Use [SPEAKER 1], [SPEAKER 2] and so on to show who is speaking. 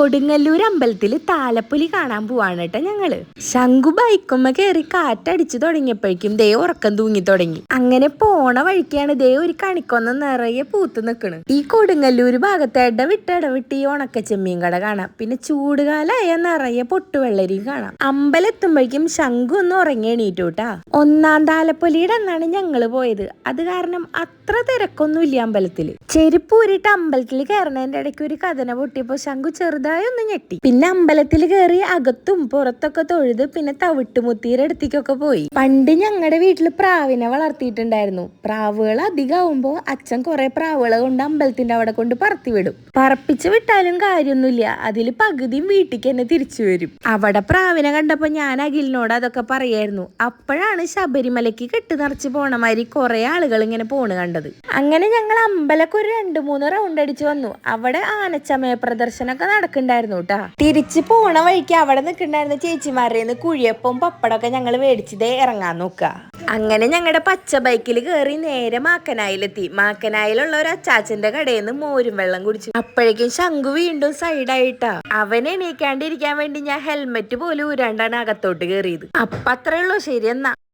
[SPEAKER 1] കൊടുങ്ങല്ലൂർ അമ്പലത്തിൽ താലപ്പൊലി കാണാൻ പോവാണ് കേട്ടോ ഞങ്ങൾ. ശംഖു ബൈക്കുമ്മ കയറി കാറ്റടിച്ചു തുടങ്ങിയപ്പോഴേക്കും ദേ ഉറക്കം തൂങ്ങി തുടങ്ങി. അങ്ങനെ പോണ വഴിക്കാണ് ദേ ഒരു കണിക്കൊന്ന നിറയെ പൂത്ത് നിക്കണ്. ഈ കൊടുങ്ങല്ലൂർ ഭാഗത്ത് ഇടവിട്ട് ഇടവിട്ട് ഈ ഉണക്ക ചെമ്മീൻ കട കാണാം. പിന്നെ ചൂടുകാലായ നിറയെ പൊട്ടുവെള്ളരിയും കാണാം. അമ്പലെത്തുമ്പോഴേക്കും ശംഖു ഒന്ന് ഉറങ്ങി കേട്ടാ ഒന്നാം താലപ്പൊലിയുടെ അന്നാണ് ഞങ്ങൾ പോയത്. അത് കാരണം അത്ര തിരക്കൊന്നുമില്ല അമ്പലത്തിൽ. ചെരുപ്പ് ഊരിട്ട് അമ്പലത്തിൽ കയറണതിന്റെ ഇടയ്ക്ക് ഒരു കഥന പൊട്ടിയപ്പോ ശംഖു ചെറുതായി ഒന്ന് ഞെട്ടി. പിന്നെ അമ്പലത്തിൽ കയറി അകത്തും പുറത്തൊക്കെ തൊഴുത് പിന്നെ തവിട്ടുമുത്തീരെ അടുത്തേക്കൊക്കെ പോയി. പണ്ട് ഞങ്ങളുടെ വീട്ടിൽ പ്രാവിനെ വളർത്തിയിട്ടുണ്ടായിരുന്നു. പ്രാവുകൾ അധികമാവുമ്പോ അച്ഛൻ കുറെ പ്രാവുകളെ കൊണ്ട് അമ്പലത്തിന്റെ അവിടെ കൊണ്ട് പറത്തി വിടും. പറപ്പിച്ച് വിട്ടാലും കാര്യമൊന്നുമില്ല അതിൽ പകുതിയും വീട്ടിലേക്ക് തന്നെ തിരിച്ചു വരും. അവിടെ പ്രാവിനെ കണ്ടപ്പോ ഞാൻ അഖിലിനോട് അതൊക്കെ പറയായിരുന്നു. അപ്പോഴാണ് ശബരിമലയ്ക്ക് കെട്ട് നിറച്ച് പോണ മാതിരി കുറെ ആളുകൾ ഇങ്ങനെ പോണ് കണ്ടത്. അങ്ങനെ ഞങ്ങൾ അമ്പലക്കൊരു രണ്ട് മൂന്ന് റൗണ്ട് അടിച്ചു വന്നു. അവിടെ ആനച്ചമയ പ്രദർശനമൊക്കെ നടക്കണ്ടായിരുന്നു കേട്ടാ തിരിച്ച് പോണ വഴിക്ക് അവിടെ നിൽക്കണ്ടായിരുന്ന ചേച്ചിമാരുടെ കുഴിയപ്പം പപ്പടമൊക്കെ ഞങ്ങൾ മേടിച്ചതേ ഇറങ്ങാൻ നോക്ക. അങ്ങനെ ഞങ്ങളുടെ പച്ച ബൈക്കിൽ കയറി നേരെ മാക്കനായിലെത്തി. മാക്കനായിലുള്ള ഒരു അച്ചാച്ചന്റെ കടയിൽ നിന്ന് മോരും വെള്ളം കുടിച്ചു. അപ്പോഴേക്കും ശംഖു വീണ്ടും സൈഡായിട്ടാ അവനെ എണീക്കാണ്ടിരിക്കാൻ വേണ്ടി ഞാൻ ഹെൽമെറ്റ് പോലും ഊരാണ്ടാണ് അകത്തോട്ട് കയറിയത് അപ്പത്രേ ഉള്ളൂ ശരി എന്നാ.